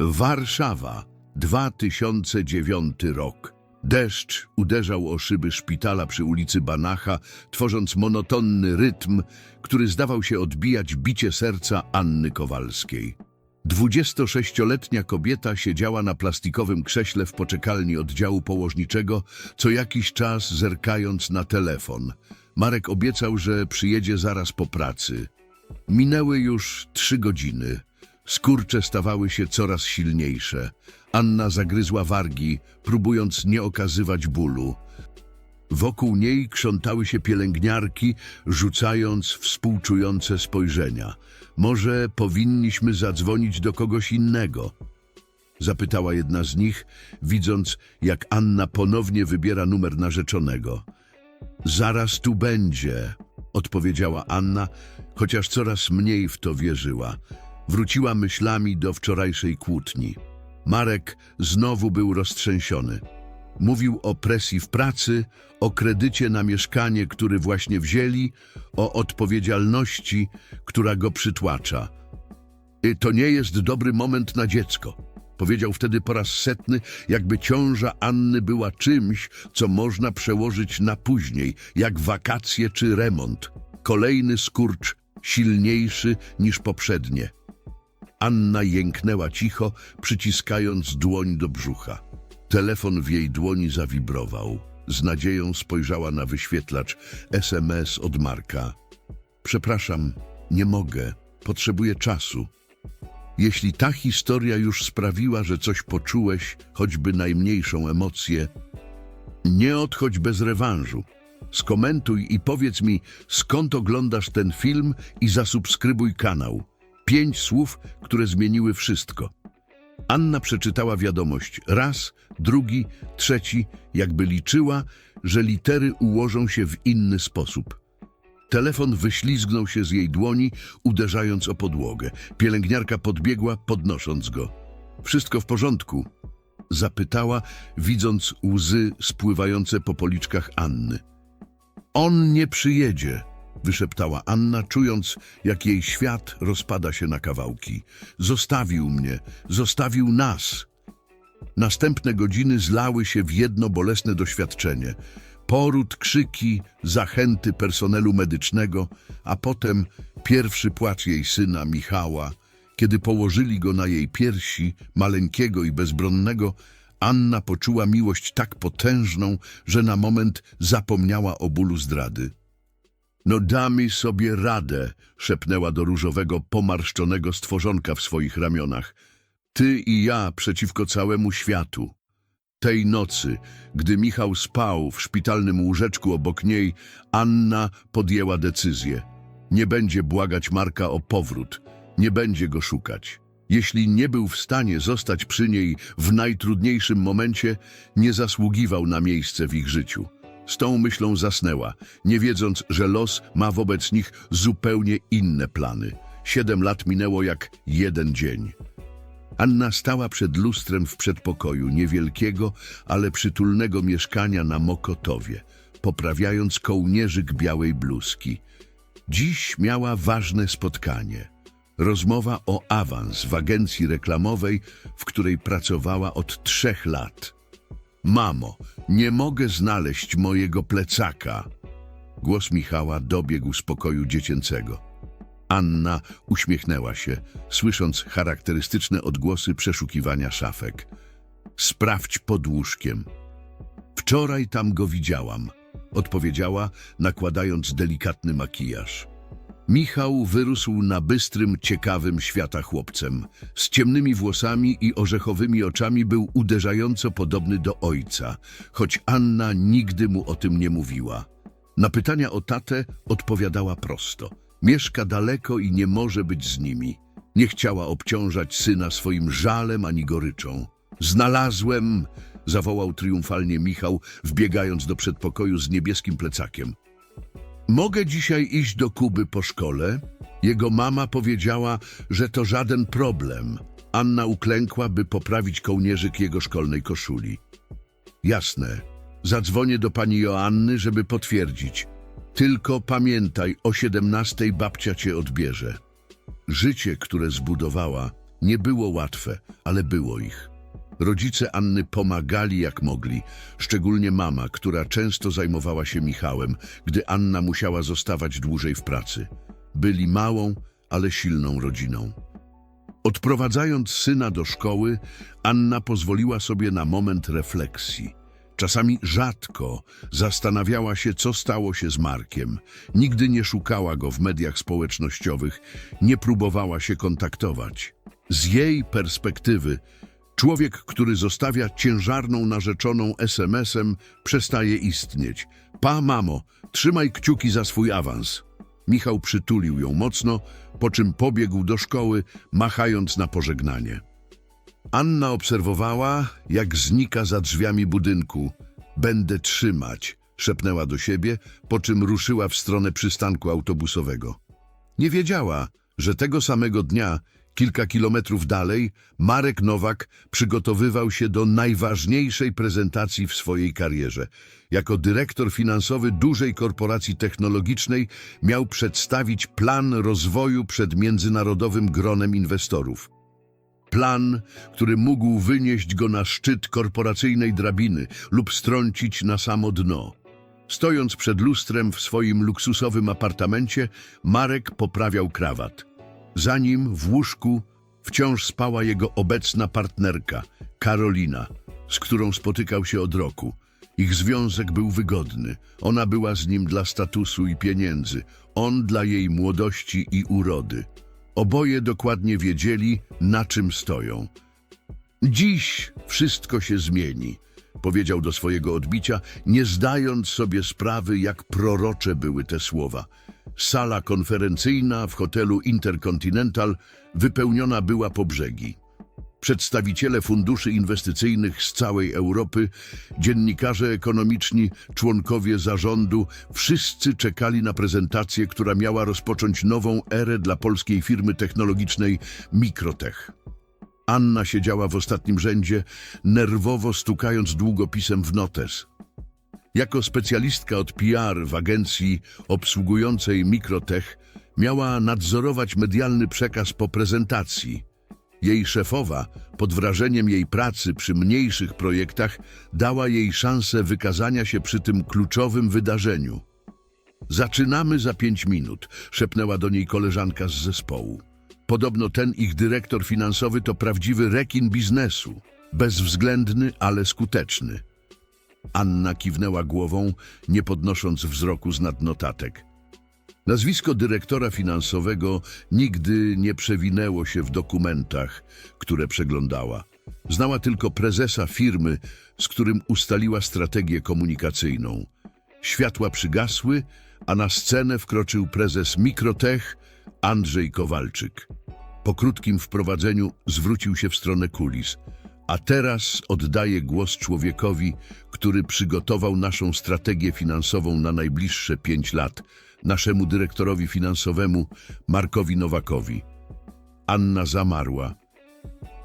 Warszawa, 2009 rok. Deszcz uderzał o szyby szpitala przy ulicy Banacha, tworząc monotonny rytm, który zdawał się odbijać bicie serca Anny Kowalskiej. 26-letnia kobieta siedziała na plastikowym krześle w poczekalni oddziału położniczego, co jakiś czas zerkając na telefon. Marek obiecał, że przyjedzie zaraz po pracy. Minęły już trzy godziny. Skurcze stawały się coraz silniejsze. Anna zagryzła wargi, próbując nie okazywać bólu. Wokół niej krzątały się pielęgniarki, rzucając współczujące spojrzenia. Może powinniśmy zadzwonić do kogoś innego? Zapytała jedna z nich, widząc, jak Anna ponownie wybiera numer narzeczonego. Zaraz tu będzie, odpowiedziała Anna, chociaż coraz mniej w to wierzyła. Wróciła myślami do wczorajszej kłótni. Marek znowu był roztrzęsiony. Mówił o presji w pracy, o kredycie na mieszkanie, który właśnie wzięli, o odpowiedzialności, która go przytłacza. "Y, To nie jest dobry moment na dziecko. Powiedział wtedy po raz setny, jakby ciąża Anny była czymś, co można przełożyć na później, jak wakacje czy remont. Kolejny skurcz, silniejszy niż poprzednie. Anna jęknęła cicho, przyciskając dłoń do brzucha. Telefon w jej dłoni zawibrował. Z nadzieją spojrzała na wyświetlacz SMS od Marka. Przepraszam, nie mogę. Potrzebuję czasu. Jeśli ta historia już sprawiła, że coś poczułeś, choćby najmniejszą emocję, nie odchodź bez rewanżu. Skomentuj i powiedz mi, skąd oglądasz ten film i zasubskrybuj kanał. Pięć słów, które zmieniły wszystko. Anna przeczytała wiadomość raz, drugi, trzeci, jakby liczyła, że litery ułożą się w inny sposób. Telefon wyślizgnął się z jej dłoni, uderzając o podłogę. Pielęgniarka podbiegła, podnosząc go. Wszystko w porządku? Zapytała, widząc łzy spływające po policzkach Anny. On nie przyjedzie, wyszeptała Anna, czując, jak jej świat rozpada się na kawałki. Zostawił mnie, zostawił nas. Następne godziny zlały się w jedno bolesne doświadczenie. Poród, krzyki, zachęty personelu medycznego, a potem pierwszy płacz jej syna Michała. Kiedy położyli go na jej piersi, maleńkiego i bezbronnego, Anna poczuła miłość tak potężną, że na moment zapomniała o bólu zdrady. No damy sobie radę, szepnęła do różowego, pomarszczonego stworzonka w swoich ramionach. Ty i ja przeciwko całemu światu. Tej nocy, gdy Michał spał w szpitalnym łóżeczku obok niej, Anna podjęła decyzję. Nie będzie błagać Marka o powrót, nie będzie go szukać. Jeśli nie był w stanie zostać przy niej w najtrudniejszym momencie, nie zasługiwał na miejsce w ich życiu. Z tą myślą zasnęła, nie wiedząc, że los ma wobec nich zupełnie inne plany. Siedem lat minęło jak jeden dzień. Anna stała przed lustrem w przedpokoju niewielkiego, ale przytulnego mieszkania na Mokotowie, poprawiając kołnierzyk białej bluzki. Dziś miała ważne spotkanie. Rozmowa o awans w agencji reklamowej, w której pracowała od trzech lat. Mamo, nie mogę znaleźć mojego plecaka. Głos Michała dobiegł z pokoju dziecięcego. Anna uśmiechnęła się, słysząc charakterystyczne odgłosy przeszukiwania szafek. Sprawdź pod łóżkiem. Wczoraj tam go widziałam, odpowiedziała, nakładając delikatny makijaż. Michał wyrósł na bystrym, ciekawym świata chłopcem. Z ciemnymi włosami i orzechowymi oczami był uderzająco podobny do ojca, choć Anna nigdy mu o tym nie mówiła. Na pytania o tatę odpowiadała prosto. Mieszka daleko i nie może być z nimi. Nie chciała obciążać syna swoim żalem ani goryczą. Znalazłem, zawołał triumfalnie Michał, wbiegając do przedpokoju z niebieskim plecakiem. Mogę dzisiaj iść do Kuby po szkole? Jego mama powiedziała, że to żaden problem. Anna uklękła, by poprawić kołnierzyk jego szkolnej koszuli. Jasne. Zadzwonię do pani Joanny, żeby potwierdzić. Tylko pamiętaj, o siedemnastej babcia cię odbierze. Życie, które zbudowała, Nie było łatwe, ale było ich. Rodzice Anny pomagali jak mogli, szczególnie mama, która często zajmowała się Michałem, gdy Anna musiała zostawać dłużej w pracy. Byli małą, ale silną rodziną. Odprowadzając syna do szkoły, Anna pozwoliła sobie na moment refleksji. Czasami rzadko zastanawiała się, co stało się z Markiem. Nigdy nie szukała go w mediach społecznościowych, nie próbowała się kontaktować. Z jej perspektywy, człowiek, który zostawia ciężarną narzeczoną SMS-em, przestaje istnieć. Pa, mamo, trzymaj kciuki za swój awans. Michał przytulił ją mocno, po czym pobiegł do szkoły, machając na pożegnanie. Anna obserwowała, jak znika za drzwiami budynku. Będę trzymać, szepnęła do siebie, po czym ruszyła w stronę przystanku autobusowego. Nie wiedziała, że tego samego dnia, kilka kilometrów dalej, Marek Nowak przygotowywał się do najważniejszej prezentacji w swojej karierze. Jako dyrektor finansowy dużej korporacji technologicznej miał przedstawić plan rozwoju przed międzynarodowym gronem inwestorów. Plan, który mógł wynieść go na szczyt korporacyjnej drabiny lub strącić na samo dno. Stojąc przed lustrem w swoim luksusowym apartamencie, Marek poprawiał krawat. Za nim w łóżku wciąż spała jego obecna partnerka, Karolina, z którą spotykał się od roku. Ich związek był wygodny. Ona była z nim dla statusu i pieniędzy, on dla jej młodości i urody. Oboje dokładnie wiedzieli, na czym stoją. Dziś wszystko się zmieni, powiedział do swojego odbicia, nie zdając sobie sprawy, jak prorocze były te słowa. Sala konferencyjna w hotelu Intercontinental wypełniona była po brzegi. Przedstawiciele funduszy inwestycyjnych z całej Europy, dziennikarze ekonomiczni, członkowie zarządu, wszyscy czekali na prezentację, która miała rozpocząć nową erę dla polskiej firmy technologicznej Mikrotech. Anna siedziała w ostatnim rzędzie, nerwowo stukając długopisem w notes. Jako specjalistka od PR w agencji obsługującej Mikrotech miała nadzorować medialny przekaz po prezentacji. Jej szefowa, pod wrażeniem jej pracy przy mniejszych projektach, dała jej szansę wykazania się przy tym kluczowym wydarzeniu. Zaczynamy za pięć minut, szepnęła do niej koleżanka z zespołu. Podobno ten ich dyrektor finansowy to prawdziwy rekin biznesu. Bezwzględny, ale skuteczny. Anna kiwnęła głową, nie podnosząc wzroku z nad notatek. Nazwisko dyrektora finansowego nigdy nie przewinęło się w dokumentach, które przeglądała. Znała tylko prezesa firmy, z którym ustaliła strategię komunikacyjną. Światła przygasły, a na scenę wkroczył prezes Mikrotech Andrzej Kowalczyk. Po krótkim wprowadzeniu zwrócił się w stronę kulis. A teraz oddaję głos człowiekowi, który przygotował naszą strategię finansową na najbliższe pięć lat, naszemu dyrektorowi finansowemu Markowi Nowakowi. Anna zamarła.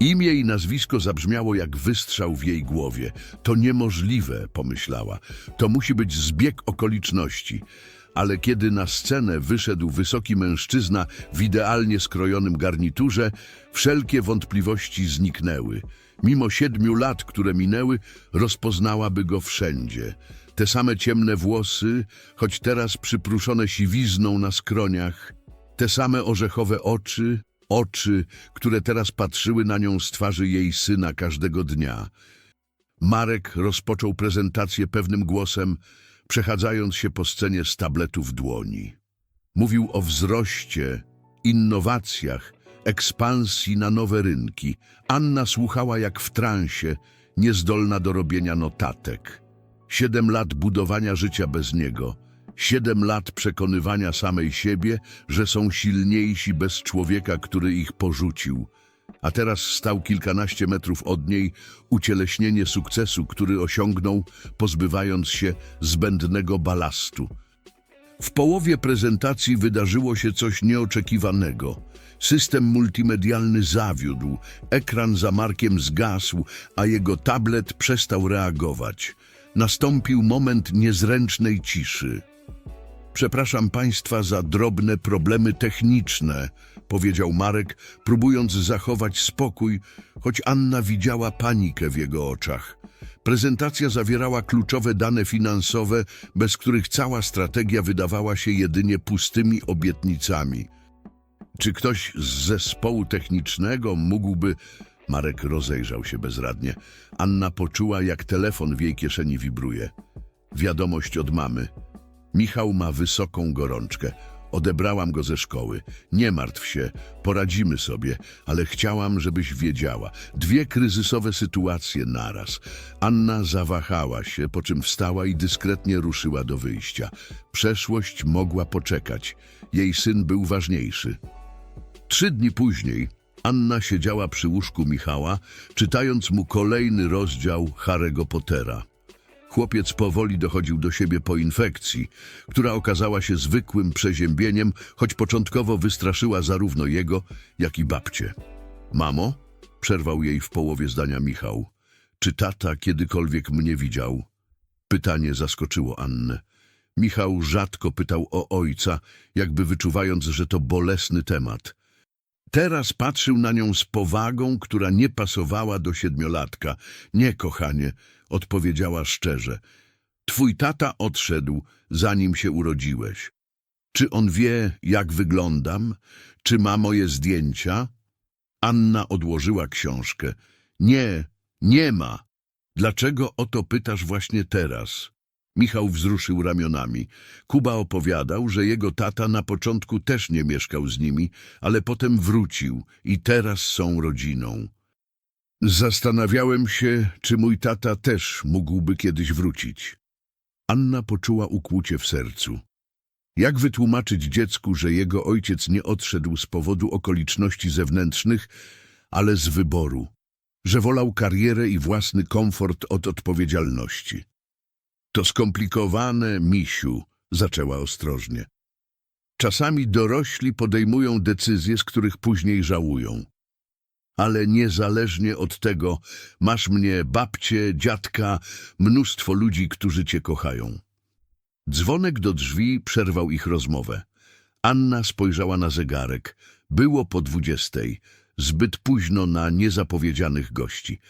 Imię i nazwisko zabrzmiało jak wystrzał w jej głowie. To niemożliwe, pomyślała. To musi być zbieg okoliczności. Ale kiedy na scenę wyszedł wysoki mężczyzna w idealnie skrojonym garniturze, wszelkie wątpliwości zniknęły. Mimo siedmiu lat, które minęły, rozpoznałaby go wszędzie. Te same ciemne włosy, choć teraz przypruszone siwizną na skroniach, te same orzechowe oczy, oczy, które teraz patrzyły na nią z twarzy jej syna każdego dnia. Marek rozpoczął prezentację pewnym głosem, przechadzając się po scenie z tabletu w dłoni. Mówił o wzroście, innowacjach, ekspansji na nowe rynki. Anna słuchała jak w transie, niezdolna do robienia notatek. Siedem lat budowania życia bez niego, siedem lat przekonywania samej siebie, że są silniejsi bez człowieka, który ich porzucił. A teraz stał kilkanaście metrów od niej ucieleśnienie sukcesu, który osiągnął, pozbywając się zbędnego balastu. W połowie prezentacji wydarzyło się coś nieoczekiwanego. System multimedialny zawiódł, ekran za Markiem zgasł, a jego tablet przestał reagować. Nastąpił moment niezręcznej ciszy. Przepraszam Państwa za drobne problemy techniczne, powiedział Marek, próbując zachować spokój, choć Anna widziała panikę w jego oczach. Prezentacja zawierała kluczowe dane finansowe, bez których cała strategia wydawała się jedynie pustymi obietnicami. Czy ktoś z zespołu technicznego mógłby... Marek rozejrzał się bezradnie. Anna poczuła, jak telefon w jej kieszeni wibruje. Wiadomość od mamy. Michał ma wysoką gorączkę. Odebrałam go ze szkoły. Nie martw się, poradzimy sobie, ale chciałam, żebyś wiedziała. Dwie kryzysowe sytuacje naraz. Anna zawahała się, po czym wstała i dyskretnie ruszyła do wyjścia. Przeszłość mogła poczekać. Jej syn był ważniejszy. Trzy dni później Anna siedziała przy łóżku Michała, czytając mu kolejny rozdział Harry'ego Pottera. Chłopiec powoli dochodził do siebie po infekcji, która okazała się zwykłym przeziębieniem, choć początkowo wystraszyła zarówno jego, jak i babcię. Mamo? Przerwał jej w połowie zdania Michał. Czy tata kiedykolwiek mnie widział? Pytanie zaskoczyło Annę. Michał rzadko pytał o ojca, jakby wyczuwając, że to bolesny temat. Teraz patrzył na nią z powagą, która nie pasowała do siedmiolatka. Nie, kochanie, odpowiedziała szczerze. Twój tata odszedł, zanim się urodziłeś. Czy on wie, jak wyglądam? Czy ma moje zdjęcia? Anna odłożyła książkę. Nie, nie ma. Dlaczego o to pytasz właśnie teraz? Michał wzruszył ramionami. Kuba opowiadał, że jego tata na początku też nie mieszkał z nimi, ale potem wrócił i teraz są rodziną. Zastanawiałem się, czy mój tata też mógłby kiedyś wrócić. Anna poczuła ukłucie w sercu. Jak wytłumaczyć dziecku, że jego ojciec nie odszedł z powodu okoliczności zewnętrznych, ale z wyboru, że wolał karierę i własny komfort od odpowiedzialności? To skomplikowane, misiu, zaczęła ostrożnie. Czasami dorośli podejmują decyzje, z których później żałują. Ale niezależnie od tego masz mnie, babcię, dziadka, mnóstwo ludzi, którzy cię kochają. Dzwonek do drzwi przerwał ich rozmowę. Anna spojrzała na zegarek. Było po dwudziestej, zbyt późno na niezapowiedzianych gości.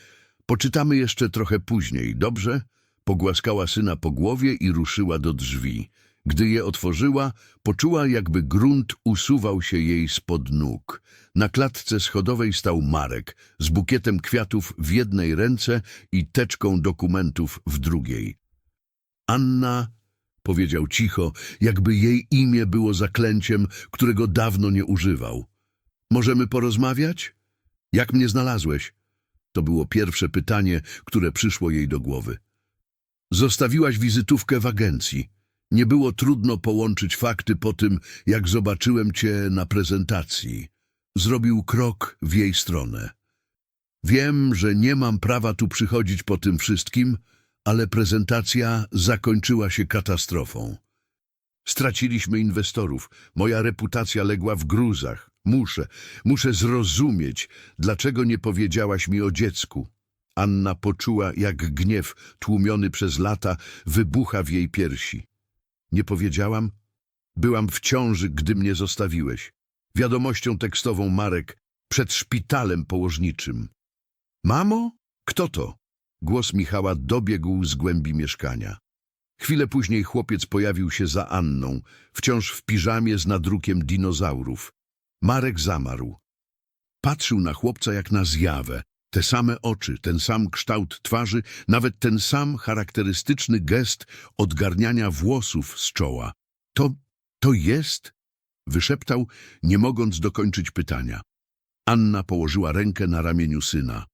Poczytamy jeszcze trochę później, dobrze? Pogłaskała syna po głowie i ruszyła do drzwi. Gdy je otworzyła, poczuła, jakby grunt usuwał się jej spod nóg. Na klatce schodowej stał Marek z bukietem kwiatów w jednej ręce i teczką dokumentów w drugiej. Anna powiedział cicho, jakby jej imię było zaklęciem, którego dawno nie używał. Możemy porozmawiać? Jak mnie znalazłeś? To było pierwsze pytanie, które przyszło jej do głowy. Zostawiłaś wizytówkę w agencji. Nie było trudno połączyć fakty po tym, jak zobaczyłem cię na prezentacji. Zrobił krok w jej stronę. Wiem, że nie mam prawa tu przychodzić po tym wszystkim, ale prezentacja zakończyła się katastrofą. Straciliśmy inwestorów, moja reputacja legła w gruzach. Muszę, muszę zrozumieć, dlaczego nie powiedziałaś mi o dziecku. Anna poczuła, jak gniew, tłumiony przez lata, wybucha w jej piersi. Nie powiedziałam? Byłam w ciąży, gdy mnie zostawiłeś. Wiadomością tekstową Marek przed szpitalem położniczym. Mamo? Kto to? Głos Michała dobiegł z głębi mieszkania. Chwilę później chłopiec pojawił się za Anną, wciąż w piżamie z nadrukiem dinozaurów. Marek zamarł. Patrzył na chłopca jak na zjawę, te same oczy, ten sam kształt twarzy, nawet ten sam charakterystyczny gest odgarniania włosów z czoła. To, to jest? Wyszeptał, nie mogąc dokończyć pytania. Anna położyła rękę na ramieniu syna.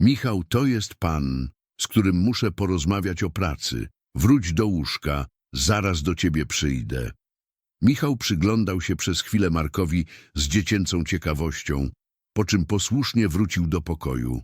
Michał, to jest pan, z którym muszę porozmawiać o pracy. Wróć do łóżka, zaraz do ciebie przyjdę. Michał przyglądał się przez chwilę Markowi z dziecięcą ciekawością, po czym posłusznie wrócił do pokoju.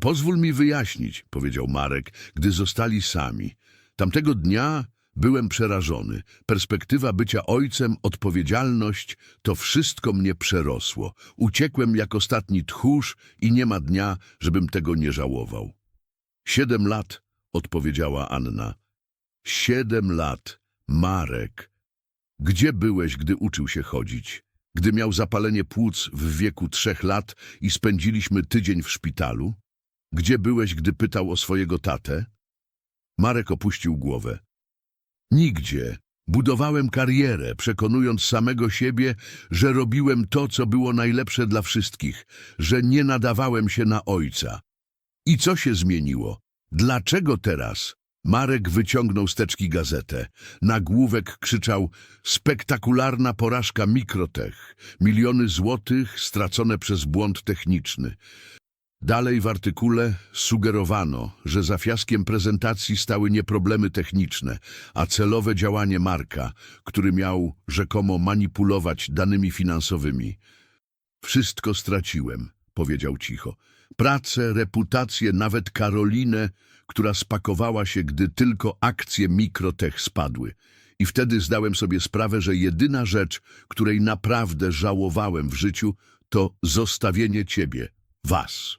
Pozwól mi wyjaśnić, powiedział Marek, gdy zostali sami. Tamtego dnia byłem przerażony. Perspektywa bycia ojcem, odpowiedzialność, to wszystko mnie przerosło. Uciekłem jak ostatni tchórz i nie ma dnia, żebym tego nie żałował. Siedem lat, odpowiedziała Anna. Siedem lat, Marek. Gdzie byłeś, gdy uczył się chodzić? Gdy miał zapalenie płuc w wieku trzech lat i spędziliśmy tydzień w szpitalu? Gdzie byłeś, gdy pytał o swojego tatę? Marek opuścił głowę. Nigdzie. Budowałem karierę, przekonując samego siebie, że robiłem to, co było najlepsze dla wszystkich, że nie nadawałem się na ojca. I co się zmieniło? Dlaczego teraz? Marek wyciągnął z teczki gazetę. Nagłówek krzyczał spektakularna porażka Mikrotech. Miliony złotych stracone przez błąd techniczny. Dalej w artykule sugerowano, że za fiaskiem prezentacji stały nie problemy techniczne, a celowe działanie Marka, który miał rzekomo manipulować danymi finansowymi. Wszystko straciłem, powiedział cicho. Pracę, reputację, nawet Karolinę, która spakowała się, gdy tylko akcje Mikrotech spadły. I wtedy zdałem sobie sprawę, że jedyna rzecz, której naprawdę żałowałem w życiu, to zostawienie ciebie, was.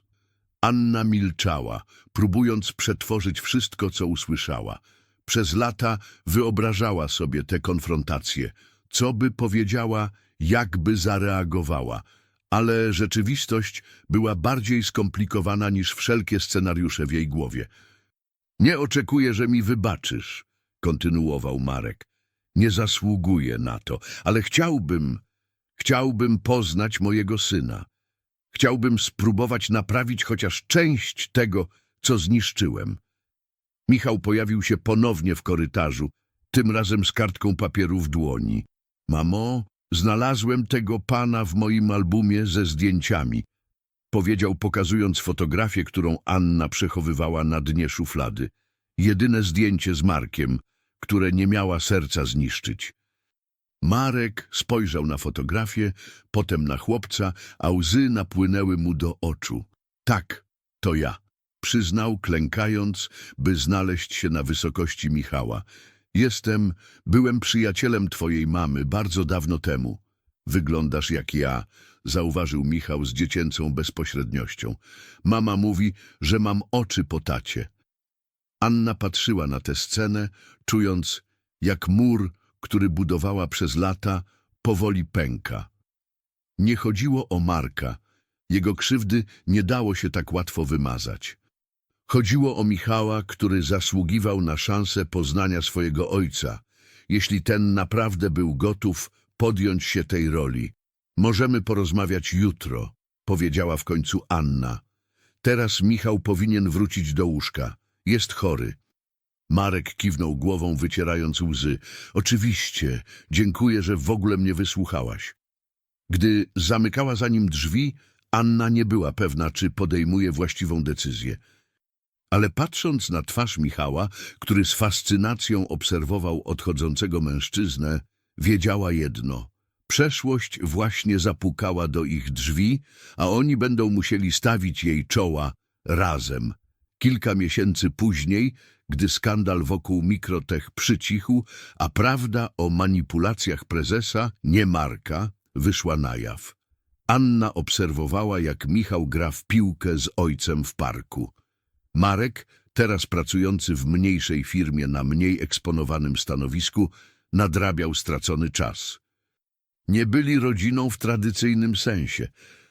Anna milczała, próbując przetworzyć wszystko, co usłyszała. Przez lata wyobrażała sobie te konfrontacje, co by powiedziała, jakby zareagowała, ale rzeczywistość była bardziej skomplikowana niż wszelkie scenariusze w jej głowie. Nie oczekuję, że mi wybaczysz, kontynuował Marek. Nie zasługuję na to, ale chciałbym, chciałbym poznać mojego syna. Chciałbym spróbować naprawić chociaż część tego, co zniszczyłem. Michał pojawił się ponownie w korytarzu, tym razem z kartką papieru w dłoni. Mamo, znalazłem tego pana w moim albumie ze zdjęciami. Powiedział, pokazując fotografię, którą Anna przechowywała na dnie szuflady. Jedyne zdjęcie z Markiem, które nie miała serca zniszczyć. Marek spojrzał na fotografię, potem na chłopca, a łzy napłynęły mu do oczu. Tak, to ja. Przyznał, klękając, by znaleźć się na wysokości Michała. Jestem, byłem przyjacielem twojej mamy bardzo dawno temu. Wyglądasz jak ja, zauważył Michał z dziecięcą bezpośredniością. Mama mówi, że mam oczy po tacie. Anna patrzyła na tę scenę, czując, jak mur, który budowała przez lata, powoli pęka. Nie chodziło o Marka. Jego krzywdy nie dało się tak łatwo wymazać. Chodziło o Michała, który zasługiwał na szansę poznania swojego ojca, jeśli ten naprawdę był gotów podjąć się tej roli. Możemy porozmawiać jutro, powiedziała w końcu Anna. Teraz Michał powinien wrócić do łóżka. Jest chory. Marek kiwnął głową, wycierając łzy. Oczywiście, dziękuję, że w ogóle mnie wysłuchałaś. Gdy zamykała za nim drzwi, Anna nie była pewna, czy podejmuje właściwą decyzję. Ale patrząc na twarz Michała, który z fascynacją obserwował odchodzącego mężczyznę, wiedziała jedno. Przeszłość właśnie zapukała do ich drzwi, a oni będą musieli stawić jej czoła razem. Kilka miesięcy później, gdy skandal wokół Mikrotech przycichł, a prawda o manipulacjach prezesa, nie Marka, wyszła na jaw. Anna obserwowała, jak Michał gra w piłkę z ojcem w parku. Marek, teraz pracujący w mniejszej firmie na mniej eksponowanym stanowisku, nadrabiał stracony czas. Nie byli rodziną w tradycyjnym sensie.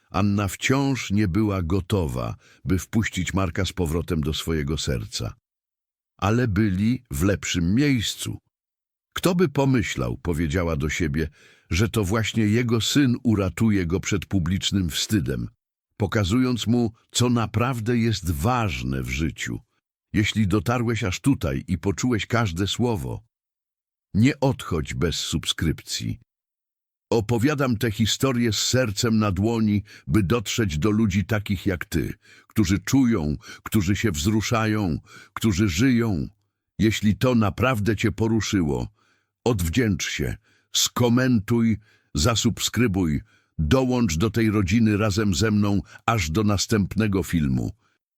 Anna wciąż nie była gotowa, by wpuścić Marka z powrotem do swojego serca. Ale byli w lepszym miejscu. Kto by pomyślał, powiedziała do siebie, że to właśnie jego syn uratuje go przed publicznym wstydem, pokazując mu, co naprawdę jest ważne w życiu. Jeśli dotarłeś aż tutaj i poczułeś każde słowo, nie odchodź bez subskrypcji. Opowiadam tę historię z sercem na dłoni, by dotrzeć do ludzi takich jak ty, którzy czują, którzy się wzruszają, którzy żyją. Jeśli to naprawdę cię poruszyło, odwdzięcz się, skomentuj, zasubskrybuj, dołącz do tej rodziny razem ze mną aż do następnego filmu.